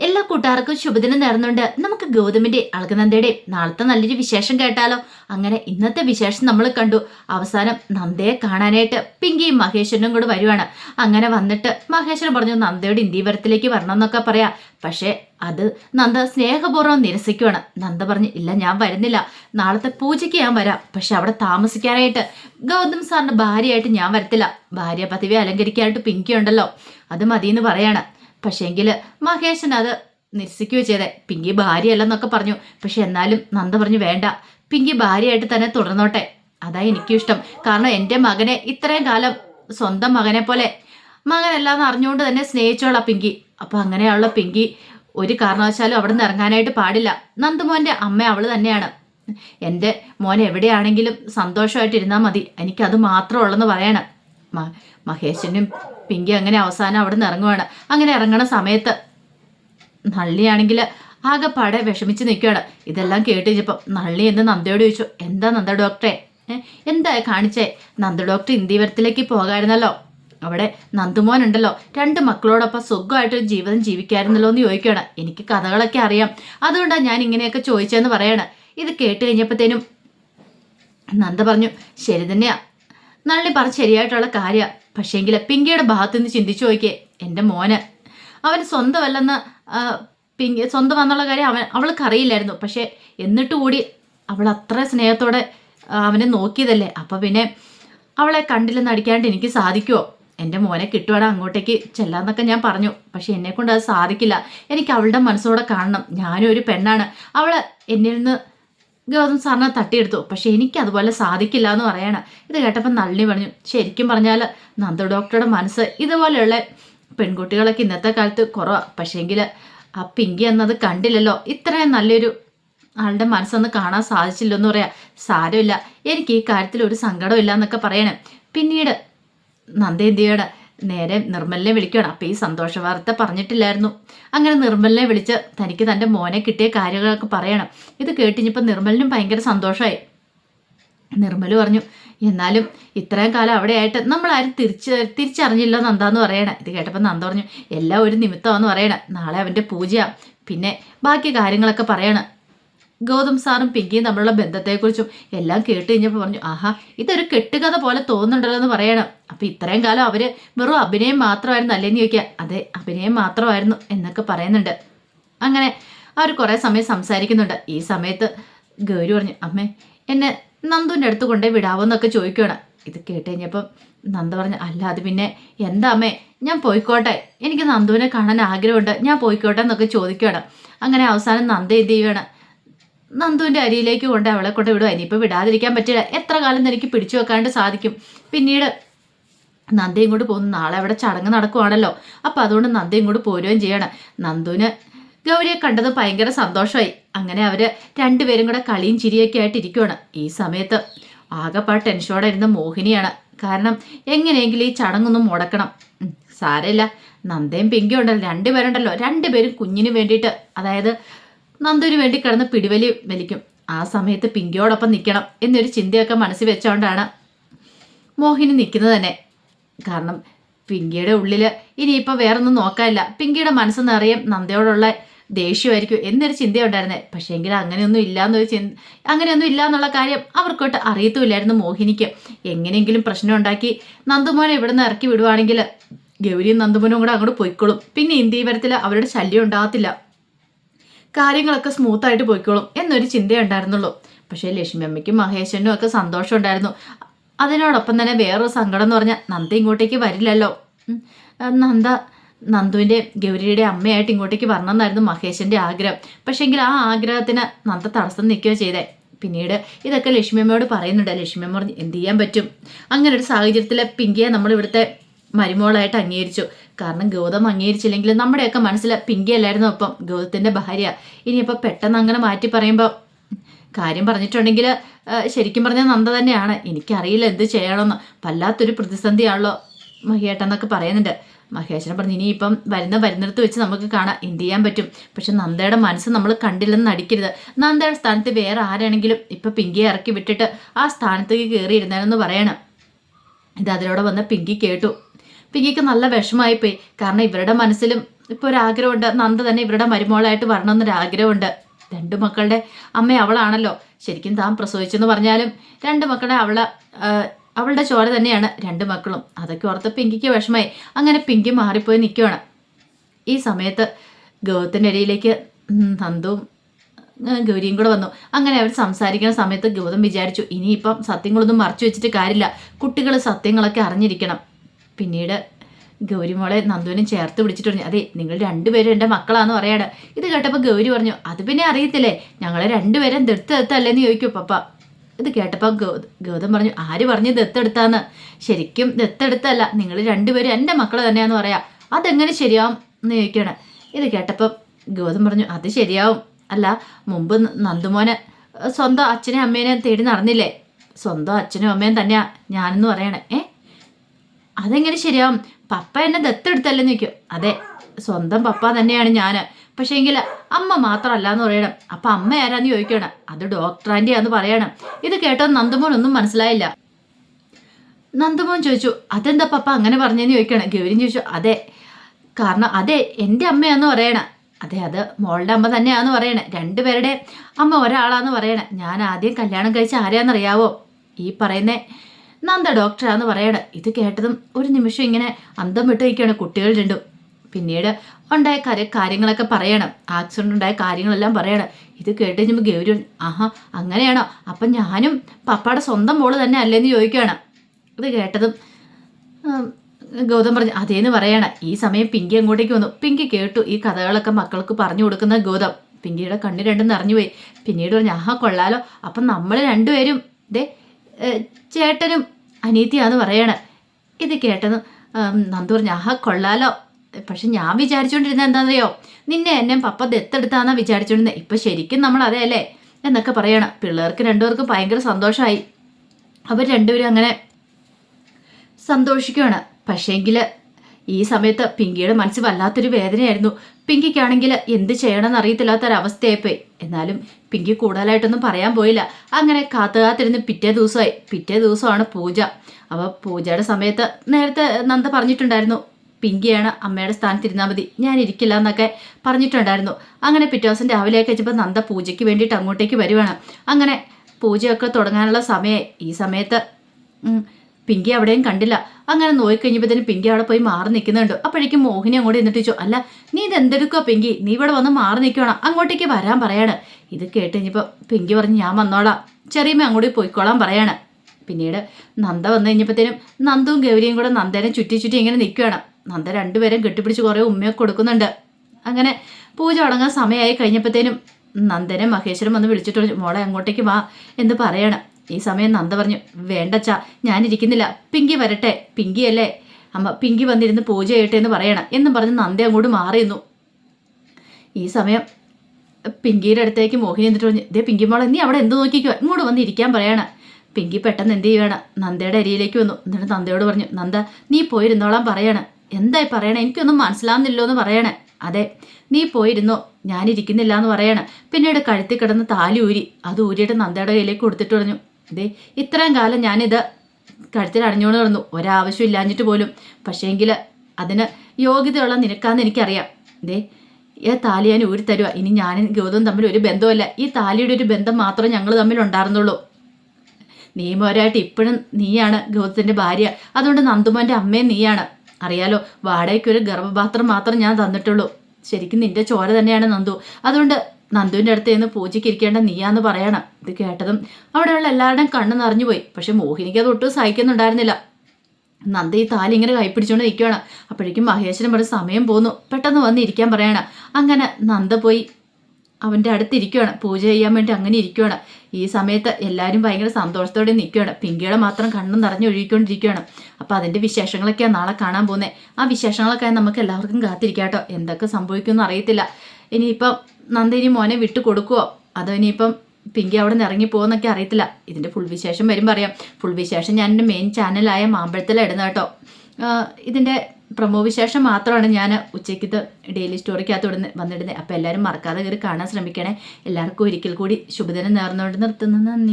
എല്ലാ കൂട്ടുകാർക്കും ശുഭദിനം നേർന്നുണ്ട്. നമുക്ക് ഗൗതമിന്റെ അളകനന്ദയുടെ നാളത്തെ നല്ലൊരു വിശേഷം കേട്ടാലോ? അങ്ങനെ ഇന്നത്തെ വിശേഷം നമ്മൾ കണ്ടു. അവസാനം നന്ദയെ കാണാനായിട്ട് പിങ്കിയും മഹേശ്വരനും കൂടെ വരുവാണ്. അങ്ങനെ വന്നിട്ട് മഹേശ്വരൻ പറഞ്ഞു നന്ദയുടെ ഇന്ത്യവരത്തിലേക്ക് വരണം എന്നൊക്കെ പറയാ. പക്ഷേ അത് നന്ദ സ്നേഹപൂർവം നിരസിക്കുവാണ്. നന്ദ പറഞ്ഞു ഇല്ല ഞാൻ വരുന്നില്ല. നാളത്തെ പൂജയ്ക്ക് ഞാൻ വരാം. പക്ഷെ അവിടെ താമസിക്കാനായിട്ട് ഗൗതം സാറിന്റെ ഭാര്യയായിട്ട് ഞാൻ വരത്തില്ല. ഭാര്യ പതിവെ അലങ്കരിക്കാനായിട്ട് പിങ്കി ഉണ്ടല്ലോ അത് മതിയെന്ന് പറയാണ്. പക്ഷേങ്കിൽ മഹേഷൻ അത് നിരസിക്കുകയോ ചെയ്തേ. പിങ്കി ഭാര്യയല്ലെന്നൊക്കെ പറഞ്ഞു. പക്ഷെ എന്നാലും നന്ദ പറഞ്ഞു വേണ്ട. പിങ്കി ഭാര്യയായിട്ട് തന്നെ തുടർന്നോട്ടെ. അതാ എനിക്കും ഇഷ്ടം. കാരണം എന്റെ മകനെ ഇത്രയും കാലം സ്വന്തം മകനെ പോലെ മകനല്ലാന്ന് അറിഞ്ഞുകൊണ്ട് തന്നെ സ്നേഹിച്ചോളാം പിങ്കി. അപ്പം അങ്ങനെയുള്ള പിങ്കി ഒരു കാരണവശാലും അവിടെ നിന്ന് ഇറങ്ങാനായിട്ട് പാടില്ല. നന്ദുമോന്റെ അമ്മ അവൾ തന്നെയാണ്. എന്റെ മോൻ എവിടെയാണെങ്കിലും സന്തോഷമായിട്ട് ഇരുന്നാൽ മതി. എനിക്കത് മാത്രമേ ഉള്ളെന്ന് പറയണം. മ മഹേശനും പിങ്കി അങ്ങനെ അവസാനം അവിടെ നിന്ന് ഇറങ്ങുവാണ്. അങ്ങനെ ഇറങ്ങണ സമയത്ത് നള്ളിയാണെങ്കിൽ ആകെപ്പാടെ വിഷമിച്ച് നിൽക്കുകയാണ്. ഇതെല്ലാം കേട്ട് കഴിഞ്ഞപ്പം നള്ളി എന്ന് നന്ദയോട് ചോദിച്ചു എന്താ നന്ദ ഡോക്ടറെ എന്താ കാണിച്ചേ? നന്ദ ഡോക്ടർ ഇന്ത്യവരത്തിലേക്ക് പോകാമായിരുന്നല്ലോ അവിടെ നന്ദുമോൻ ഉണ്ടല്ലോ. രണ്ട് മക്കളോടൊപ്പം സുഖമായിട്ട് ഒരു ജീവിതം ജീവിക്കായിരുന്നല്ലോ എന്ന് ചോദിക്കുകയാണ്. എനിക്ക് കഥകളൊക്കെ അറിയാം. അതുകൊണ്ടാണ് ഞാൻ ഇങ്ങനെയൊക്കെ ചോദിച്ചതെന്ന് പറയാണ്. ഇത് കേട്ട് കഴിഞ്ഞപ്പോഴത്തേനും നന്ദ പറഞ്ഞു ശരി തന്നെയാ. നള്ളി പറഞ്ഞ ശരിയായിട്ടുള്ള കാര്യ. പക്ഷേങ്കിൽ പിങ്കിയുടെ ഭാഗത്തു നിന്ന് ചിന്തിച്ചു നോക്കിയേ എന്റെ മോന്. അവൻ സ്വന്തമല്ലെന്ന് പിങ്കി സ്വന്തം എന്നുള്ള കാര്യം അവൻ അറിയില്ലായിരുന്നു പക്ഷേ എന്നിട്ട് കൂടി അവൾ അത്ര സ്നേഹത്തോടെ അവനെ നോക്കിയതല്ലേ. അപ്പോൾ പിന്നെ അവളെ കണ്ടില്ലെന്ന് അടിക്കാണ്ട് എനിക്ക് സാധിക്കുമോ എന്റെ മോനെ കിട്ടുവാണ് അങ്ങോട്ടേക്ക് ചെല്ലാന്നൊക്കെ ഞാൻ പറഞ്ഞു. പക്ഷെ എന്നെ കൊണ്ട് അത് സാധിക്കില്ല. എനിക്ക് അവളുടെ മനസ്സോടെ കാണണം. ഞാനും ഒരു പെണ്ണാണ്. അവൾ എന്നിൽ നിന്ന് ഗൗതം സാറിനെ തട്ടിയെടുത്തു. പക്ഷെ എനിക്ക് അതുപോലെ സാധിക്കില്ല എന്ന് പറയണം. ഇത് കേട്ടപ്പോൾ നളിനി പറഞ്ഞു ശരിക്കും പറഞ്ഞാൽ നന്ദ ഡോക്ടറുടെ മനസ്സ് ഇതുപോലെയുള്ള പെൺകുട്ടികളൊക്കെ ഇന്നത്തെ കാലത്ത് കുറവാണ് പക്ഷേങ്കിൽ ആ പിങ്കി എന്നത് കണ്ടില്ലല്ലോ. ഇത്രയും നല്ലൊരു ആളുടെ മനസ്സൊന്ന് കാണാൻ സാധിച്ചില്ലെന്ന് പറയാം. സാരമില്ല. എനിക്ക് ഈ കാര്യത്തിൽ ഒരു സങ്കടമില്ല എന്നൊക്കെ പറയണേ. പിന്നീട് നന്ദ എന്ത് ചെയ്യണം? നേരെ നിർമ്മലിനെ വിളിക്കണം അപ്പോൾ ഈ സന്തോഷ വാർത്ത പറഞ്ഞിട്ടില്ലായിരുന്നു. അങ്ങനെ നിർമ്മലിനെ വിളിച്ച് തനിക്ക് തന്റെ മോനെ കിട്ടിയ കാര്യങ്ങളൊക്കെ പറയണം. ഇത് കേട്ടിഞ്ഞപ്പോൾ നിർമ്മലിനും ഭയങ്കര സന്തോഷമായി. നിർമ്മൽ പറഞ്ഞു എന്നാലും ഇത്രയും കാലം അവിടെ ആയിട്ട് നമ്മളാരും തിരിച്ച് തിരിച്ചറിഞ്ഞില്ല നന്ദാന്ന് പറയണേ? ഇത് കേട്ടപ്പോൾ നന്ദ പറഞ്ഞു എല്ലാം ഒരു നിമിത്തമാണെന്ന് പറയണേ. നാളെ അവന്റെ പൂജയാണ് പിന്നെ ബാക്കി കാര്യങ്ങളൊക്കെ പറയണം. ഗൗതം സാറും പിങ്കിയും തമ്മിലുള്ള ബന്ധത്തെക്കുറിച്ചും എല്ലാം കേട്ട് കഴിഞ്ഞപ്പോൾ പറഞ്ഞു ആഹാ ഇതൊരു കെട്ടുകഥ പോലെ തോന്നുന്നുണ്ടല്ലോ എന്ന് പറയണം. അപ്പം ഇത്രയും കാലം അവർ വെറും അഭിനയം മാത്രമായിരുന്നു അല്ലേന്ന് ചോദിക്കുക അതെ അഭിനയം മാത്രമായിരുന്നു എന്നൊക്കെ പറയുന്നുണ്ട്. അങ്ങനെ അവർ കുറേ സമയം സംസാരിക്കുന്നുണ്ട്. ഈ സമയത്ത് ഗൗരി പറഞ്ഞു അമ്മേ എന്നെ നന്ദുവിന്റെ അടുത്ത് കൊണ്ടേ വിടാവോ എന്നൊക്കെ ചോദിക്കുകയാണ് ഇത് കേട്ട് കഴിഞ്ഞപ്പം നന്ദ പറഞ്ഞു അല്ല അത് പിന്നെ എന്താ അമ്മേ ഞാൻ പോയിക്കോട്ടെ. എനിക്ക് നന്ദുവിനെ കാണാൻ ആഗ്രഹമുണ്ട്. ഞാൻ പോയിക്കോട്ടെ എന്നൊക്കെ ചോദിക്കുകയാണ് അങ്ങനെ അവസാനം നന്ദ എന്ത് ചെയ്യുകയാണ് നന്ദുവിന്റെ അരിയിലേക്ക് കൊണ്ട് അവളെ കൊണ്ട് വിടുക ഇനിയിപ്പോൾ വിടാതിരിക്കാൻ പറ്റില്ല. എത്ര കാലം എനിക്ക് പിടിച്ചു വെക്കാണ്ട് സാധിക്കും. പിന്നീട് നന്ദയും കൂടി പോകുന്നു. നാളെ അവിടെ ചടങ്ങ് നടക്കുവാണല്ലോ. അപ്പം അതുകൊണ്ട് നന്ദയും കൂടി പോരുകയും ചെയ്യണം. നന്ദുവിന് ഗൗരിയെ കണ്ടത് ഭയങ്കര സന്തോഷമായി. അങ്ങനെ അവർ രണ്ടുപേരും കൂടെ കളിയും ചിരിയൊക്കെ ആയിട്ട് ഇരിക്കുവാണ്. ഈ സമയത്ത് ആകെപ്പാട് ടെൻഷനോടെ ഇരുന്ന മോഹിനിയാണ്. കാരണം എങ്ങനെയെങ്കിലും ഈ ചടങ്ങൊന്നും മുടക്കണം. സാരമില്ല. നന്ദയും പിങ്കിയും ഉണ്ടല്ലോ. രണ്ടുപേരുണ്ടല്ലോ. രണ്ടുപേരും കുഞ്ഞിന് വേണ്ടിയിട്ട്. അതായത് നന്ദുവിന് വേണ്ടി കിടന്ന് പിടിവലി വലിക്കും. ആ സമയത്ത് പിങ്കിയോടൊപ്പം നിൽക്കണം എന്നൊരു ചിന്തയൊക്കെ മനസ്സിൽ വെച്ചുകൊണ്ടാണ് മോഹിനി നിൽക്കുന്നത് തന്നെ. കാരണം പിങ്കിയുടെ ഉള്ളിൽ ഇനിയിപ്പോൾ വേറൊന്നും നോക്കാനില്ല. പിങ്കിയുടെ മനസ്സ് നിറയും നന്ദയോടുള്ള ദേഷ്യമായിരിക്കും എന്നൊരു ചിന്തയുണ്ടായിരുന്നേ. പക്ഷേ എങ്കിൽ അങ്ങനെയൊന്നും ഇല്ല എന്നൊരു ചിന്ത അങ്ങനെയൊന്നും ഇല്ല എന്നുള്ള കാര്യം അവർക്കൊട്ട് അറിയത്തുമില്ലായിരുന്നു മോഹിനിക്ക്. എങ്ങനെയെങ്കിലും പ്രശ്നം ഉണ്ടാക്കി നന്ദുമോനെ ഇവിടെ നിന്ന് ഇറക്കി വിടുവാണെങ്കിൽ ഗൗരിയും നന്ദുമോനും കൂടെ അങ്ങോട്ട് പൊയ്ക്കോളും. പിന്നെ ഇന്ത്യവരത്തിൽ അവരുടെ ശല്യം ഉണ്ടാകത്തില്ല. കാര്യങ്ങളൊക്കെ സ്മൂത്തായിട്ട് പോയിക്കോളും എന്നൊരു ചിന്തയേ ഉണ്ടായിരുന്നുള്ളൂ. പക്ഷേ ലക്ഷ്മി അമ്മയ്ക്കും മഹേശനും ഒക്കെ സന്തോഷം ഉണ്ടായിരുന്നു അതിനോടൊപ്പം തന്നെ വേറൊരു സങ്കടം എന്ന് പറഞ്ഞാൽ നന്ദ ഇങ്ങോട്ടേക്ക് വരില്ലല്ലോ. നന്ദ നന്ദുവിന്റെ ഗൗരിയുടെ അമ്മയായിട്ട് ഇങ്ങോട്ടേക്ക് വരണമെന്നായിരുന്നു മഹേഷിന്റെ ആഗ്രഹം. പക്ഷേങ്കിൽ ആ ആഗ്രഹത്തിന് നന്ദ തടസ്സം നിൽക്കുകയോ ചെയ്തേ. പിന്നീട് ഇതൊക്കെ ലക്ഷ്മി അമ്മയോട് പറയുന്നുണ്ട്. ലക്ഷ്മി അമ്മ പറഞ്ഞു എന്ത് ചെയ്യാൻ പറ്റും? അങ്ങനെ ഒരു സാഹചര്യത്തിൽ പിങ്കിയെ നമ്മൾ ഇവിടുത്തെ മരുമോളായിട്ട് അംഗീകരിച്ചു. കാരണം ഗൗതം അംഗീകരിച്ചില്ലെങ്കിൽ നമ്മുടെയൊക്കെ മനസ്സിൽ പിങ്കി അല്ലായിരുന്നു അപ്പം. ഗൗതത്തിന്റെ ഭാര്യ. ഇനിയിപ്പോൾ പെട്ടെന്ന് അങ്ങനെ മാറ്റി പറയുമ്പോൾ കാര്യം പറഞ്ഞിട്ടുണ്ടെങ്കിൽ ശരിക്കും പറഞ്ഞാൽ നന്ദ തന്നെയാണ്. എനിക്കറിയില്ല എന്ത് ചെയ്യണമെന്ന്. വല്ലാത്തൊരു പ്രതിസന്ധിയാണല്ലോ മഹിയേട്ടെന്നൊക്കെ പറയുന്നുണ്ട്. മഹേശ്വരൻ പറഞ്ഞു ഇനിയിപ്പം വരുന്ന വരുന്നിടത്ത് വെച്ച് നമുക്ക് കാണാം. എന്ത് ചെയ്യാൻ പറ്റും? പക്ഷെ നന്ദയുടെ മനസ്സ് നമ്മൾ കണ്ടില്ലെന്ന് നടിക്കരുത്. നന്ദയുടെ സ്ഥാനത്ത് വേറെ ആരാണെങ്കിലും ഇപ്പം പിങ്കിയെ ഇറക്കി വിട്ടിട്ട് ആ സ്ഥാനത്തേക്ക് കയറിയിരുന്നാലെന്ന് പറയണം. ഇത് അതിലൂടെ വന്ന പിങ്കി കേട്ടു. പിങ്കിക്ക് നല്ല വിഷമായിപ്പോയി. പോയി കാരണം ഇവരുടെ മനസ്സിലും ഇപ്പോൾ ഒരു ആഗ്രഹമുണ്ട്. നന്ദ തന്നെ ഇവരുടെ മരുമോളായിട്ട് വരണമെന്നൊരു ആഗ്രഹമുണ്ട്. രണ്ട് മക്കളുടെ അമ്മ അവളാണല്ലോ. ശരിക്കും താൻ പ്രസവിച്ചെന്ന് പറഞ്ഞാലും രണ്ട് മക്കളെ അവളെ അവളുടെ ചോര തന്നെയാണ് രണ്ട് മക്കളും. അതൊക്കെ ഓർത്ത് പിങ്കിക്ക് വിഷമായി. അങ്ങനെ പിങ്കി മാറിപ്പോയി നിൽക്കുകയാണ് ഈ സമയത്ത് ഗൗതത്തിന്റെ ഇടയിലേക്ക് നന്ദവും ഗൗരിയും കൂടെ വന്നു. അങ്ങനെ അവർ സംസാരിക്കുന്ന സമയത്ത് ഗൗതം വിചാരിച്ചു ഇനിയിപ്പം സത്യങ്ങളൊന്നും മറച്ചു വെച്ചിട്ട് കാര്യമില്ല. കുട്ടികൾ സത്യങ്ങളൊക്കെ അറിഞ്ഞിരിക്കണം. പിന്നീട് ഗൗരിമോളെ നന്ദുവിനും ചേർത്ത് പിടിച്ചിട്ട് പറഞ്ഞു അതെ നിങ്ങൾ രണ്ടുപേരും എന്റെ മക്കളാന്ന് പറയാണ്. ഇത് കേട്ടപ്പോൾ ഗൗരി പറഞ്ഞു അത് പിന്നെ അറിയത്തില്ലേ? ഞങ്ങളെ രണ്ടുപേരും ദത്തെടുത്തല്ലേന്ന് ചോദിക്കും പപ്പ. ഇത് കേട്ടപ്പോൾ ഗൗ ഗൗതം പറഞ്ഞു ആര് പറഞ്ഞു ദത്തെടുത്താന്ന്? ശരിക്കും ദത്തെടുത്തല്ല നിങ്ങൾ രണ്ടുപേരും എന്റെ മക്കൾ തന്നെയാന്ന് പറയാ. അതെങ്ങനെ ശരിയാവും? എന്ന് ചോദിക്കുകയാണ് ഇത് കേട്ടപ്പോൾ ഗൗതം പറഞ്ഞു അത് ശരിയാവും. അല്ല മുമ്പ് നന്ദുമോനെ സ്വന്തം അച്ഛനെയും അമ്മേനെയും തേടി നടന്നില്ലേ? സ്വന്തം അച്ഛനും അമ്മയും തന്നെയാ ഞാനെന്ന് പറയണേ. ഏ? അതെങ്ങനെ ശരിയാവും? പപ്പ എന്നെ ദത്തെടുത്തല്ലെന്ന് ചോദിക്കും. അതെ സ്വന്തം പപ്പ തന്നെയാണ് ഞാൻ പക്ഷേ എങ്കിൽ അമ്മ മാത്രമല്ല എന്ന് പറയണം. അപ്പം അമ്മ ആരാന്ന് ചോദിക്കണം. അത് ഡോക്ടറാന്റെയാന്ന് പറയണം. ഇത് കേട്ടോ നന്ദമോൻ ഒന്നും മനസ്സിലായില്ല. നന്ദമോൻ ചോദിച്ചു അതെന്താ പപ്പ അങ്ങനെ പറഞ്ഞെന്ന് ചോദിക്കണം? ഗൗരി ചോദിച്ചു അതെ കാരണം അതെ എന്റെ അമ്മയാന്ന് പറയണം. അതെ അത് മോളുടെ അമ്മ തന്നെയാന്ന് പറയണേ. രണ്ടുപേരുടെ അമ്മ ഒരാളാന്ന് പറയണേ. ഞാൻ ആദ്യം കല്യാണം കഴിച്ച ആരെയാണെന്നറിയാവോ ഈ പറയുന്നേ നന്ദ ഡോക്ടറാന്ന് പറയണ. ഇത് കേട്ടതും ഒരു നിമിഷം ഇങ്ങനെ അന്തം വിട്ട് നിൽക്കുകയാണ് കുട്ടികൾ രണ്ടും. പിന്നീട് ഉണ്ടായ കാര്യ കാര്യങ്ങളൊക്കെ പറയണം. ആക്സിഡന്റ് ഉണ്ടായ കാര്യങ്ങളെല്ലാം പറയണം. ഇത് കേട്ട് കഴിഞ്ഞപ്പോൾ ഗൗരി ആഹാ അങ്ങനെയാണോ? അപ്പം ഞാനും പപ്പയുടെ സ്വന്തം മോൾ തന്നെ അല്ലേന്ന് ചോദിക്കുകയാണ്. ഇത് കേട്ടതും ഗൗതം പറഞ്ഞു അതേന്ന് പറയണ. ഈ സമയം പിങ്കി അങ്ങോട്ടേക്ക് വന്നു. പിങ്കി കേട്ടു ഈ കഥകളൊക്കെ മക്കൾക്ക് പറഞ്ഞു കൊടുക്കുന്ന ഗൗതം. പിങ്കിയുടെ കണ്ണ് രണ്ടും നിറഞ്ഞുപോയി. പിന്നീട് പറഞ്ഞു ആഹാ കൊള്ളാലോ. അപ്പം നമ്മൾ രണ്ടുപേരും ദേ ചേട്ടനും അനീതിയാന്ന് പറയണേ. ഇത് കേട്ടത് നന്ദു പറഞ്ഞു ആഹാ കൊള്ളാലോ. പക്ഷെ ഞാൻ വിചാരിച്ചുകൊണ്ടിരുന്നത് എന്താണെന്നറിയോ നിന്നെ എന്നെ പപ്പ ദത്തെടുത്താന്നാ വിചാരിച്ചുകൊണ്ടിരുന്നത് ഇപ്പം ശരിക്കും നമ്മൾ അതേ അല്ലേ? എന്നൊക്കെ പറയണം. പിള്ളേർക്ക് രണ്ടുപേർക്കും ഭയങ്കര സന്തോഷമായി അവർ രണ്ടുപേരും അങ്ങനെ സന്തോഷിക്കുകയാണ് പക്ഷേങ്കിൽ ഈ സമയത്ത് പിങ്കിയുടെ മനസ്സ് വല്ലാത്തൊരു വേദനയായിരുന്നു. പിങ്കിക്കാണെങ്കിൽ എന്ത് ചെയ്യണമെന്ന് അറിയത്തില്ലാത്തൊരവസ്ഥയായിപ്പോയി. എന്നാലും പിങ്കി കൂടുതലായിട്ടൊന്നും പറയാൻ പോയില്ല. അങ്ങനെ കാത്തു കാത്തിരുന്ന് പിറ്റേ ദിവസമായി. പിറ്റേ ദിവസമാണ് പൂജ. അപ്പോൾ പൂജയുടെ സമയത്ത് നേരത്തെ നന്ദ പറഞ്ഞിട്ടുണ്ടായിരുന്നു പിങ്കിയാണ് അമ്മയുടെ സ്ഥാനത്തിരുന്നാൽ മതി. ഞാൻ ഇരിക്കില്ല എന്നൊക്കെ പറഞ്ഞിട്ടുണ്ടായിരുന്നു. അങ്ങനെ പിറ്റേ ദിവസം രാവിലെ കഴിച്ചപ്പോൾ നന്ദ പൂജയ്ക്ക് വേണ്ടിയിട്ട് അങ്ങോട്ടേക്ക് വരുവാണ്. അങ്ങനെ പൂജയൊക്കെ തുടങ്ങാനുള്ള സമയം ഈ സമയത്ത് പിങ്കി അവിടെയും കണ്ടില്ല. അങ്ങനെ നോയിക്കഴിഞ്ഞപ്പോഴത്തേനും പിങ്കി അവിടെ പോയി മാറി നിൽക്കുന്നുണ്ട്. അപ്പോഴേക്കും മോഹിനി അങ്ങോട്ട് എന്നിട്ട് ചോദിച്ചു അല്ല നീ ഇത് എന്തെടുക്കുക പിങ്കി? നീ ഇവിടെ വന്ന് മാറി നിൽക്കണം അങ്ങോട്ടേക്ക് വരാൻ പറയാണ്. ഇത് കേട്ട് കഴിഞ്ഞപ്പോൾ പിങ്കി പറഞ്ഞ് ഞാൻ വന്നോളാം. ചെറിയമ്മ അങ്ങോട്ട് പോയിക്കോളാൻ പറയാണ്. പിന്നീട് നന്ദ വന്നു കഴിഞ്ഞപ്പോഴത്തേനും നന്ദവും ഗൗരിയും കൂടെ നന്ദനെ ചുറ്റി ചുറ്റി ഇങ്ങനെ നിൽക്കുകയാണ് നന്ദ രണ്ടുപേരും കെട്ടിപ്പിടിച്ച് കുറേ ഉമ്മയൊക്കെ കൊടുക്കുന്നുണ്ട്. അങ്ങനെ പൂജ തുടങ്ങാൻ സമയമായി കഴിഞ്ഞപ്പോഴത്തേനും നന്ദനെ മഹേശ്വരൻ വന്ന് വിളിച്ചിട്ട് മോളെ അങ്ങോട്ടേക്ക് വാ എന്ന് പറയണം. ഈ സമയം നന്ദ പറഞ്ഞു വേണ്ടച്ച ഞാനിരിക്കുന്നില്ല. പിങ്കി വരട്ടെ. പിങ്കി അല്ലേ അമ്മ പിങ്കി വന്നിരുന്ന് പൂജ ചെയ്യട്ടെ എന്ന് പറയണം എന്നും പറഞ്ഞ് നന്ദ അങ്ങോട്ട് മാറിയിരുന്നു. ഈ സമയം പിങ്കിയുടെ അടുത്തേക്ക് മോഹിനി എന്നിട്ട് പറഞ്ഞു ഇതേ പിങ്കി മോളെ നീ അവിടെ എന്ത് നോക്കിക്കോ? ഇങ്ങോട്ട് വന്ന് ഇരിക്കാൻ പറയണം. പിങ്കി പെട്ടെന്ന് എന്ത് ചെയ്യുകയാണ് നന്ദയുടെ അരിയിലേക്ക് വന്നു. എന്നിട്ട് നന്ദയോട് പറഞ്ഞു നന്ദ നീ പോയിരുന്നോളാം പറയണം. എന്തായി പറയണേ? എനിക്കൊന്നും മനസ്സിലാവുന്നില്ലോ എന്ന് പറയണേ. അതെ നീ പോയിരുന്നോ? ഞാനിരിക്കുന്നില്ല എന്ന് പറയണേ. പിന്നീട് കഴുത്തിൽ കിടന്ന് താലി ഊരി അത് ഊരിയിട്ട് നന്ദയുടെ കയ്യിലേക്ക് കൊടുത്തിട്ട് പറഞ്ഞു ദേ ഇത്രയും കാലം ഞാനിത് കഴുത്തിൽ അടഞ്ഞുകൊണ്ട് നടന്നു. ഒരാവശ്യം ഇല്ലാഞ്ഞിട്ട് പോലും. പക്ഷേ പക്ഷേങ്കിൽ അതിന് യോഗ്യതയുള്ള നിനക്കാന്ന് എനിക്കറിയാം. ദേ ഈ താലി ഞാൻ ഊരി തരുക ഇനി ഞാനും ഗൗതവും തമ്മിൽ ഒരു ബന്ധമല്ല ഈ താലിയുടെ ഒരു ബന്ധം മാത്രമേ ഞങ്ങൾ തമ്മിൽ ഉണ്ടായിരുന്നുള്ളൂ. നിയമപരമായിട്ട് ഇപ്പോഴും നീയാണ് ഗൗതത്തിന്റെ ഭാര്യ. അതുകൊണ്ട് നന്ദുമോന്റെ അമ്മയും നീയാണ്. അറിയാലോ വാടകയ്ക്കൊരു ഗർഭപാത്രം മാത്രം ഞാൻ തന്നിട്ടുള്ളൂ. ശരിക്കും നിന്റെ ചോര തന്നെയാണ് നന്ദു. അതുകൊണ്ട് നന്ദുവിന്റെ അടുത്ത് നിന്ന് പൂജയ്ക്ക് ഇരിക്കേണ്ട നീയാന്ന് പറയണം. ഇത് കേട്ടതും അവിടെയുള്ള എല്ലാവരുടെയും കണ്ണ് നിറഞ്ഞുപോയി. പക്ഷെ മോഹിനിക്ക് അത് ഒട്ടും സഹിക്കുന്നുണ്ടായിരുന്നില്ല. നന്ദ ഈ താലി ഇങ്ങനെ കൈപ്പിടിച്ചുകൊണ്ട് നിൽക്കുകയാണ്. അപ്പോഴേക്കും മഹേശ്വരൻ പറഞ്ഞ സമയം പോന്നു. പെട്ടെന്ന് വന്ന് ഇരിക്കാൻ പറയണ. അങ്ങനെ നന്ദ പോയി അവന്റെ അടുത്തിരിക്കുകയാണ്. പൂജ ചെയ്യാൻ വേണ്ടി അങ്ങനെ ഇരിക്കുകയാണ്. ഈ സമയത്ത് എല്ലാവരും ഭയങ്കര സന്തോഷത്തോടെ നിൽക്കുകയാണ്. പിങ്കിയുടെ മാത്രം കണ്ണും നിറഞ്ഞൊഴുകിക്കൊണ്ടിരിക്കുകയാണ് അപ്പോൾ അതിന്റെ വിശേഷങ്ങളൊക്കെയാണ് നാളെ കാണാൻ പോകുന്നത് ആ വിശേഷങ്ങളൊക്കെ നമുക്ക് എല്ലാവർക്കും കാത്തിരിക്കാം കേട്ടോ. എന്തൊക്കെ സംഭവിക്കുമെന്ന് അറിയത്തില്ല. ഇനിയിപ്പം നന്ദ ഇനി മോനെ വിട്ടു കൊടുക്കുവോ? അതോ ഇനിയിപ്പം പിങ്കി അവിടെ നിന്ന് ഇറങ്ങി പോകുമെന്നൊക്കെ അറിയത്തില്ല. ഇതിന്റെ ഫുൾ വിശേഷം വരും പറയാം. ഫുൾ വിശേഷം ഞാൻ എന്റെ മെയിൻ ചാനലായ മാമ്പഴത്തിൽ ഇടുന്നത് കേട്ടോ. ഇതിന്റെ പ്രൊമോ വിശേഷം മാത്രമാണ് ഞാൻ ഉച്ചയ്ക്കത്ത് ഡെയിലി സ്റ്റോറിക്കകത്ത് ഇടുന്ന വന്നിടുന്നത്. അപ്പോൾ എല്ലാവരും മറക്കാതെ കയറി കാണാൻ ശ്രമിക്കണേ. എല്ലാവർക്കും ഒരിക്കൽ കൂടി ശുഭദിനം നേർന്നുകൊണ്ട് നിർത്തുന്നു. നന്ദി.